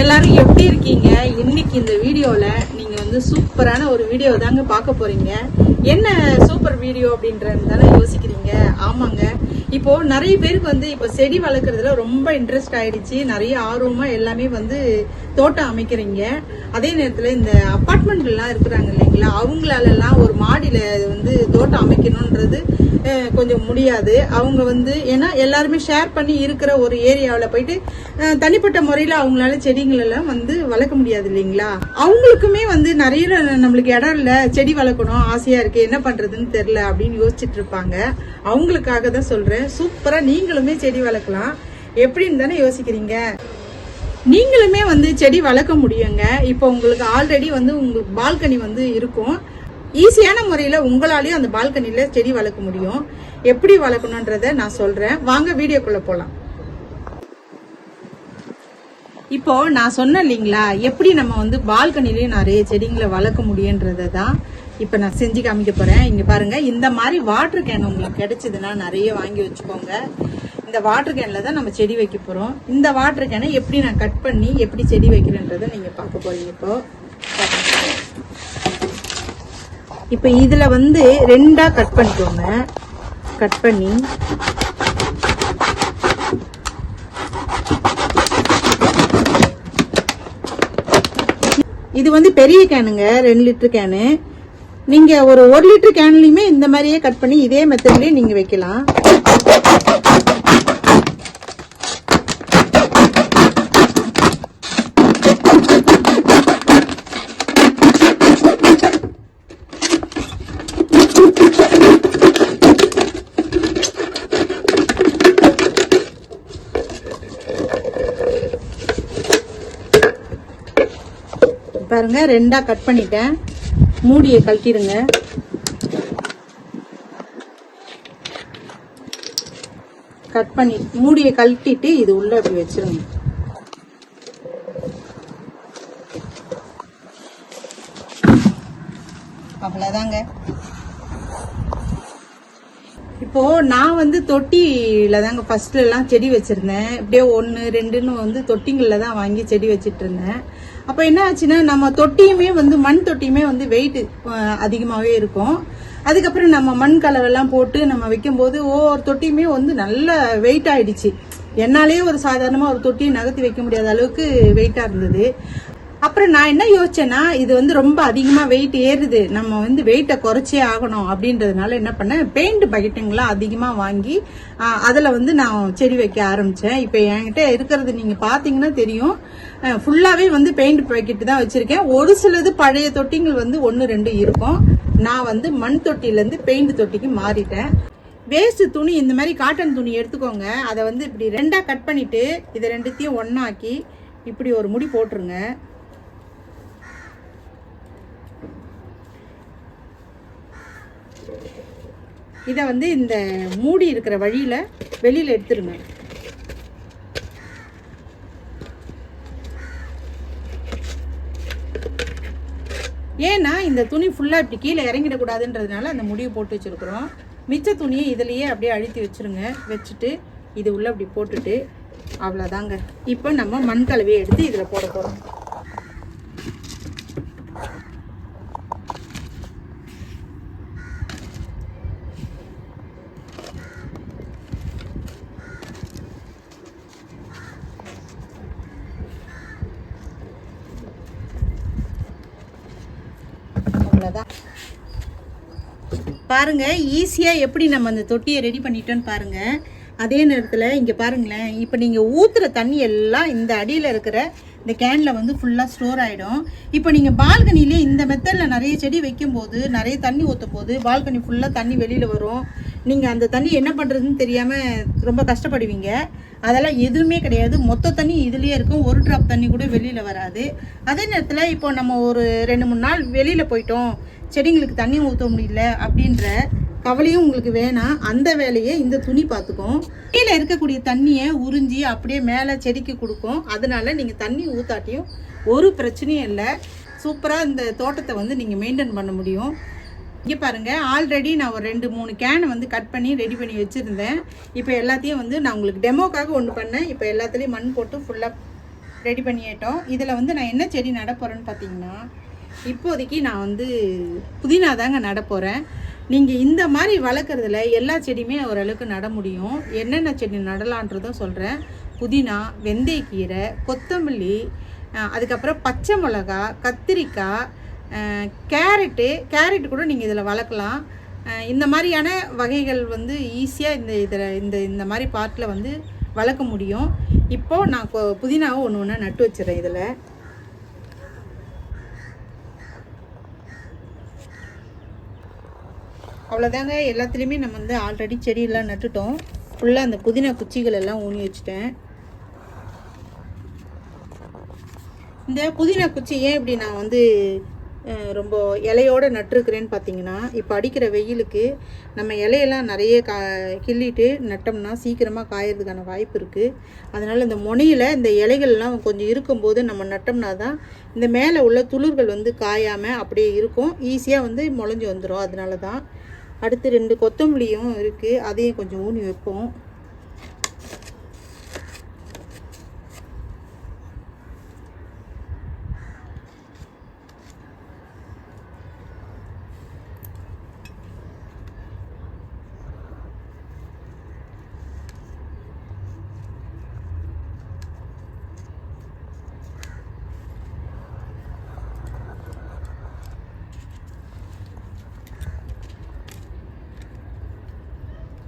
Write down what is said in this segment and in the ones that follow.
எல்லாரும் எப்படி இருக்கீங்க? இன்னைக்கு இந்த வீடியோல நீங்க வந்து சூப்பரான ஒரு வீடியோ தாங்க பார்க்க போறீங்க. என்ன சூப்பர் வீடியோ அப்படின்றது தானே யோசிக்கிறீங்க? ஆமாங்க. இப்போ நிறைய பேருக்கு வந்து இப்போ செடி வளர்க்குறதுல ரொம்ப இன்ட்ரெஸ்ட் ஆயிடுச்சு. நிறைய ஆர்வமா எல்லாமே வந்து தோட்டம் அமைக்கிறீங்க. அதே நேரத்தில் இந்த அப்பார்ட்மெண்ட்லாம் இருக்கிறாங்க இல்லைங்களா? அவங்களாலலாம் ஒரு மாடியில் வந்து தோட்டம் அமைக்கணுன்றது கொஞ்சம் முடியாது. அவங்க வந்து ஏன்னா எல்லாருமே ஷேர் பண்ணி இருக்கிற ஒரு ஏரியாவில் போயிட்டு தனிப்பட்ட முறையில் அவங்களால செடிங்களெல்லாம் வந்து வளர்க்க முடியாது இல்லைங்களா? அவங்களுக்குமே வந்து நிறைய நம்மளுக்கு இடம் இல்லை செடி வளர்க்கணும் ஆசையாக இருக்குது என்ன பண்ணுறதுன்னு தெரில அப்படின்னு யோசிச்சுட்டு இருப்பாங்க. அவங்களுக்காக தான் சொல்கிறேன் சூப்பராக நீங்களுமே செடி வளர்க்கலாம். எப்படின்னு தானே யோசிக்கிறீங்க? நீங்களுமே வந்து செடி வளர்க்க முடியுங்க. இப்போ உங்களுக்கு ஆல்ரெடி வந்து உங்களுக்கு பால்கனி வந்து இருக்கும். ஈஸியான முறையில் உங்களாலேயும் அந்த பால்கனியில் செடி வளர்க்க முடியும். எப்படி வளர்க்கணுன்றத நான் சொல்கிறேன் வாங்க வீடியோக்குள்ளே போகலாம் இப்போ நான் சொன்னேன் இல்லைங்களா எப்படி நம்ம வந்து பால்கனிலேயே நிறைய செடிங்களை வளர்க்க முடியுன்றதை தான் இப்போ நான் செஞ்சு காமிக்க போகிறேன் இங்கே பாருங்கள் இந்த மாதிரி வாட்ரு கேன் உங்களுக்கு கிடைச்சதுன்னா நிறைய வாங்கி வச்சுக்கோங்க. இந்த வாட்டர் கேனில் தான் நம்ம செடி வைக்க போகிறோம் இந்த வாட்டர் கேனை எப்படி நான் கட் பண்ணி எப்படி செடி வைக்கிறேன்றதை நீங்கள் பார்க்க போகிறீங்க இப்போ. இப்போ இதில் வந்து ரெண்டாக கட் பண்ணிக்கோங்க. கட் பண்ணி. இது வந்து பெரிய கேனுங்க ரெண்டு லிட்டர் கேனு நீங்கள் ஒரு ஒரு லிட்டர் கேன்லையுமே இந்த மாதிரியே கட் பண்ணி இதே மெத்தட்லேயே நீங்கள் வைக்கலாம். பாருங்க ரெண்டா கட் பண்ணிட்டேன். மூடியை கழட்டிடுங்க. கட் பண்ணி மூடியை கழட்டிட்டு இது உள்ள அப்படி வச்சிருங்க. அவ்வளவுதாங்க. இப்போ நான் வந்து தொட்டியில தாங்க ஃபர்ஸ்ட்ல எல்லாம் செடி வச்சிருந்தேன். இப்படியே ஒன்று ரெண்டுன்னு வந்து தொட்டிங்கள்ல தான் வாங்கி செடி வச்சிட்டு இருந்தேன். அப்போ என்ன ஆச்சுன்னா நம்ம தொட்டியுமே வந்து மண் தொட்டியுமே வந்து வெயிட் அதிகமாகவே இருக்கும். அதுக்கப்புறம் நம்ம மண் கலவெல்லாம் போட்டு நம்ம வைக்கும்போது ஒவ்வொரு தொட்டியுமே வந்து நல்ல வெயிட் ஆயிடுச்சு. என்னாலேயே ஒரு சாதாரணமாக ஒரு தொட்டியை நகர்த்தி வைக்க முடியாத அளவுக்கு வெயிட்டாக இருந்தது. அப்புறம் நான் என்ன யோசிச்சேன்னா இது வந்து ரொம்ப அதிகமாக வெயிட் ஏறுது. நம்ம வந்து வெயிட்டை குறைச்சே ஆகணும் அப்படின்றதுனால என்ன பண்ணேன் பெயிண்ட் பக்கெட்டுங்களா அதிகமாக வாங்கி அதில் வந்து நான் செடி வைக்க ஆரம்பித்தேன் இப்போ என்கிட்ட இருக்கிறது நீங்கள் பார்த்தீங்கன்னா தெரியும். ஃபுல்லாகவே வந்து பெயிண்ட் பக்கெட்டு தான் வச்சுருக்கேன். ஒரு சிலது பழைய தொட்டிங்கள் வந்து ஒன்று ரெண்டு இருக்கும். நான் வந்து மண் தொட்டிலேருந்து பெயிண்ட் தொட்டிக்கு மாறிட்டேன். வேஸ்ட் துணி இந்த மாதிரி காட்டன் துணி எடுத்துக்கோங்க. அதை வந்து இப்படி ரெண்டாக கட் பண்ணிவிட்டு இதை ரெண்டுத்தையும் ஒன்றாக்கி இப்படி ஒரு முடி போட்டுருங்க. இதை வந்து இந்த மூடி இருக்கிற வழியில் வெளியில் எடுத்துருங்க. ஏன்னா இந்த துணி ஃபுல்லாக இப்படி கீழே இறங்கிடக்கூடாதுன்றதுனால அந்த முடிவு போட்டு வச்சுருக்குறோம். மிச்ச துணியை இதுலேயே அப்படியே அழுத்தி வச்சுருங்க. வச்சுட்டு இது உள்ளே அப்படி போட்டுட்டு அவ்வளோதாங்க இப்போ நம்ம மண் கலவையை எடுத்து இதில் போட போகிறோம் பாருங்கள் ஈஸியாக எப்படி நம்ம அந்த தொட்டியை ரெடி பண்ணிட்டோன்னு பாருங்கள் அதே நேரத்தில் இங்கே பாருங்களேன் இப்போ நீங்கள் ஊற்றுற தண்ணி எல்லாம் இந்த அடியில் இருக்கிற இந்த கேனில் வந்து ஃபுல்லாக ஸ்டோர் ஆகிடும் இப்போ நீங்கள் பால்கனிலே இந்த மெத்தடில் நிறைய செடி வைக்கும்போது நிறைய தண்ணி ஊற்றும் போது பால்கனி ஃபுல்லாக தண்ணி வெளியில் வரும். நீங்கள் அந்த தண்ணி என்ன பண்ணுறதுன்னு தெரியாமல் ரொம்ப கஷ்டப்படுவீங்க. அதெல்லாம் எதுவுமே கிடையாது. மொத்த தண்ணி இதுலேயே இருக்கும். ஒரு ட்ராப் தண்ணி கூட வெளியில் வராது. அதே நேரத்தில் இப்போ நம்ம ஒரு ரெண்டு மூணு நாள் வெளியில் போயிட்டோம். செடிங்களுக்கு தண்ணி ஊற்ற முடியல அப்படின்ற கவலையும் உங்களுக்கு வேணாம். அந்த வேலையை இந்த துணி பார்த்துக்கும். கீழே இருக்கக்கூடிய தண்ணியை உறிஞ்சி அப்படியே மேலே செடிக்கு கொடுக்கும். அதனால நீங்கள் தண்ணி ஊத்தாட்டியும் ஒரு பிரச்சனையும் இல்லை. சூப்பராக இந்த தோட்டத்தை வந்து நீங்கள் மெயின்டைன் பண்ண முடியும். இங்கே பாருங்கள் ஆல்ரெடி நான் ஒரு ரெண்டு மூணு கேனை வந்து கட் பண்ணி ரெடி பண்ணி வச்சுருந்தேன். இப்போ எல்லாத்தையும் வந்து நான் உங்களுக்கு டெமோக்காக ஒன்று பண்ணேன். இப்போ எல்லாத்துலேயும் மண் போட்டு ஃபுல்லாக ரெடி பண்ணிட்டோம். இதில் வந்து நான் என்ன செடி நட போகிறேன்னு பார்த்தீங்கன்னா இப்போதைக்கு நான் வந்து புதினா தாங்க நட போகிறேன் நீங்கள் இந்த மாதிரி வளர்க்குறதுல எல்லா செடியுமே ஓரளவுக்கு நட முடியும். என்னென்ன செடி நடலான்றதும் சொல்கிறேன் புதினா வெந்தயக்கீரை கொத்தமல்லி அதுக்கப்புறம் பச்சை மிளகா கத்திரிக்காய் கேரட்டு கேரட் கூட நீங்கள் இதில் வளர்க்கலாம். இந்த மாதிரியான வகைகள் வந்து ஈஸியாக இந்த இதில் இந்த இந்த மாதிரி பார்ட்டில் வந்து வளர்க்க முடியும். இப்போது நான் கொ- புதினாவை ஒன்று ஒன்றா நட்டு வச்சிடறேன் இதில். அவ்வளோதாங்க எல்லாத்துலேயுமே நம்ம வந்து ஆல்ரெடி செடியெல்லாம் நட்டுட்டோம். ஃபுல்லாக அந்த புதினா குச்சிகள் எல்லாம் ஊனி வச்சுட்டேன். இந்த புதினா குச்சி ஏன் இப்படி நான் வந்து ரொம்ப இலையோடு நட்டுருக்கிறேன்னு பார்த்தீங்கன்னா இப்போ அடிக்கிற வெயிலுக்கு நம்ம இலையெல்லாம் நிறைய கா கிள்ளிட்டு நட்டோம்னா சீக்கிரமாக காயறதுக்கான வாய்ப்பு இருக்குது அதனால் இந்த முனையில் இந்த இலைகள்லாம் கொஞ்சம் இருக்கும்போது நம்ம நட்டோம்னா தான் இந்த மேலே உள்ள துளிர்கள் வந்து காயாமல் அப்படியே இருக்கும். ஈஸியாக வந்து முளைஞ்சி வந்துடும் அதனால தான் அடுத்து ரெண்டு கொத்தமல்லியும் இருக்குது அதையும் கொஞ்சம் ஊனி வைப்போம்.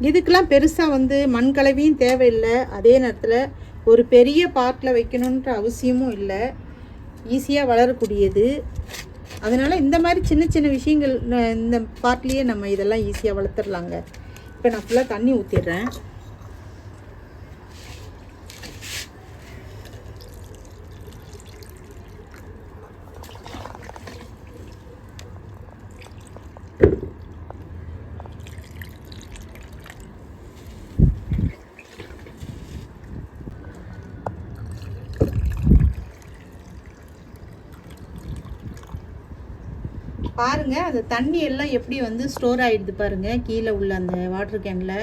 இதுக்கெலாம் பெருசாக வந்து மண் கலவையும் தேவையில்லை. அதே நேரத்தில் ஒரு பெரிய பாட்டில் வைக்கணுன்ற அவசியமும் இல்லை. ஈஸியாக வளரக்கூடியது. அதனால் இந்த மாதிரி சின்ன சின்ன விஷயங்கள் இந்த பாட்லேயே நம்ம இதெல்லாம் ஈஸியாக வளர்த்துடலாங்க. இப்போ நான் ஃபுல்லாக தண்ணி ஊற்றிடுறேன் பாருங்க அந்த தண்ணி எல்லாம் எப்படி வந்து ஸ்டோர் ஆயிடுது பாருங்க கீழே உள்ள அந்த வாட்டர் கேனில்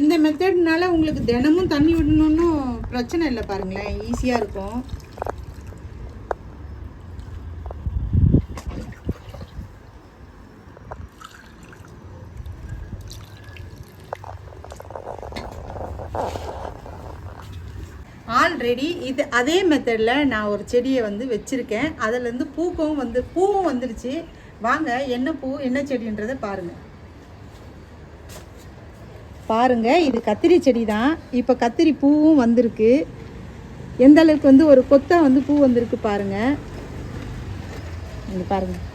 இந்த மெத்தட்னால உங்களுக்கு தினமும் தண்ணி விடணும்னு பிரச்சனை இல்லை பாருங்களேன் ஈஸியாக இருக்கும். ஆல்ரெடி இது அதே மெத்தடில் நான் ஒரு செடியை வந்து வச்சுருக்கேன். அதுலேருந்து பூக்கவும் வந்து பூவும் வந்துடுச்சு வாங்க என்ன பூ என்ன செடின்றதை பாருங்கள் பாருங்கள் இது கத்திரி செடி தான் இப்போ கத்திரி பூவும் வந்திருக்கு. எந்த அளவுக்கு வந்து ஒரு கொத்தா வந்து பூ வந்திருக்கு பாருங்கள் பாருங்கள்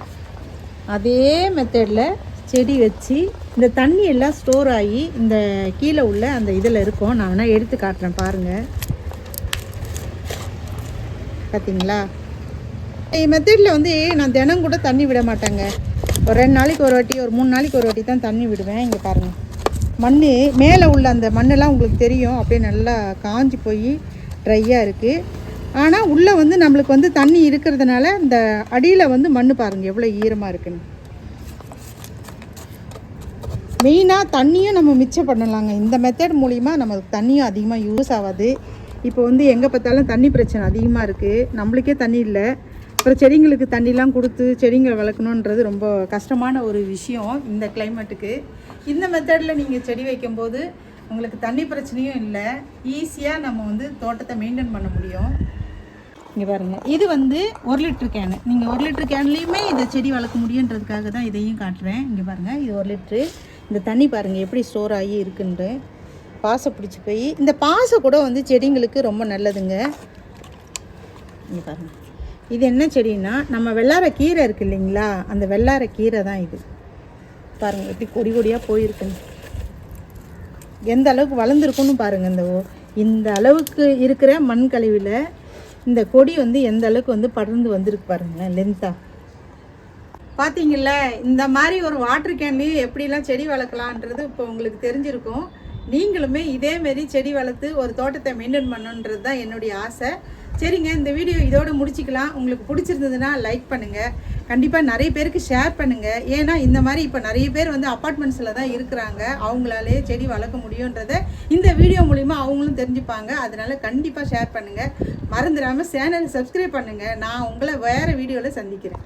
அதே மெத்தடில் செடி வச்சு இந்த தண்ணி எல்லாம் ஸ்டோர் ஆகி இந்த கீழே உள்ள அந்த இதில் இருக்கும். நான் வேணால் எடுத்து காட்டுறேன் பாருங்கள் பார்த்தீங்களா மெத்தடில் வந்து நான் தினம் கூட தண்ணி விட மாட்டேங்க. ஒரு ரெண்டு நாளைக்கு ஒரு வாட்டி ஒரு மூணு நாளைக்கு ஒரு வாட்டி தான் தண்ணி விடுவேன் இங்கே பாருங்கள் மண் மேலே உள்ள அந்த மண்ணெல்லாம் உங்களுக்கு தெரியும். அப்படியே நல்லா காஞ்சி போய் ட்ரையாக இருக்குது ஆனால் உள்ளே வந்து நம்மளுக்கு வந்து தண்ணி இருக்கிறதுனால இந்த அடியில் வந்து மண் பாருங்கள் எவ்வளோ ஈரமாக இருக்குன்னு. மெயினாக தண்ணியும் நம்ம மிச்சம் பண்ணலாங்க. இந்த மெத்தட் மூலிமா நமக்கு தண்ணியும் அதிகமாக யூஸ் ஆகாது. இப்போ வந்து எங்கே பார்த்தாலும் தண்ணி பிரச்சனை அதிகமாக இருக்குது நம்மளுக்கே தண்ணி இல்லை. அப்புறம் செடிங்களுக்கு தண்ணிலாம் கொடுத்து செடிங்களை வளர்க்கணுன்றது ரொம்ப கஷ்டமான ஒரு விஷயம் இந்த கிளைமேட்டுக்கு இந்த மெத்தடில் நீங்கள் செடி வைக்கும்போது உங்களுக்கு தண்ணி பிரச்சனையும் இல்லை. ஈஸியாக நம்ம வந்து தோட்டத்தை மெயின்டைன் பண்ண முடியும். இங்கே பாருங்கள் இது வந்து ஒரு லிட்ரு கேனு நீங்கள் ஒரு லிட்ரு கேன்லேயுமே இந்த செடி வளர்க்க முடியுன்றதுக்காக தான் இதையும் காட்டுறேன். இங்கே பாருங்கள் இது ஒரு லிட்ரு இந்த தண்ணி பாருங்கள் எப்படி ஸ்டோர் ஆகி இருக்குன்ட்டு. பாசை பிடிச்சி போய் இந்த பாசை கூட வந்து செடிங்களுக்கு ரொம்ப நல்லதுங்க. இங்கே பாருங்கள் இது என்ன செடின்னா நம்ம வெள்ளார கீரை இருக்கு இல்லைங்களா? அந்த வெள்ளார கீரை தான் இது. பாருங்கள் எப்படி கொடி கொடியாக போயிருக்குன்னு எந்த அளவுக்கு வளர்ந்துருக்குன்னு பாருங்கள் இந்த ஓ- இந்த அளவுக்கு இருக்கிற மண் கழிவில் இந்த கொடி வந்து எந்த அளவுக்கு வந்து படர்ந்து வந்திருக்கு பாருங்களேன் லென்த்தாக பார்த்தீங்கள இந்த மாதிரி ஒரு வாட்டர் கேன்லேயே எப்படிலாம் செடி வளர்க்கலான்றது இப்போ உங்களுக்கு தெரிஞ்சிருக்கும். நீங்களுமே இதேமாரி செடி வளர்த்து ஒரு தோட்டத்தை மெயின்டைன் பண்ணணுன்றது தான் என்னுடைய ஆசை. சரிங்க இந்த வீடியோ இதோடு முடிச்சுக்கலாம். உங்களுக்கு பிடிச்சிருந்ததுன்னா லைக் பண்ணுங்கள் கண்டிப்பாக நிறைய பேருக்கு ஷேர் பண்ணுங்கள் ஏன்னா இந்த மாதிரி இப்போ நிறைய பேர் வந்து அப்பார்ட்மெண்ட்ஸில் தான் இருக்கிறாங்க. அவங்களாலே செடி வளர்க்க முடியுன்றத இந்த வீடியோ மூலிமா அவங்களும் தெரிஞ்சுப்பாங்க. அதனால் கண்டிப்பாக ஷேர் பண்ணுங்கள் மறந்துடாமல் சேனலை சப்ஸ்கிரைப் பண்ணுங்கள் நான் உங்களை வேறு வீடியோவில் சந்திக்கிறேன்.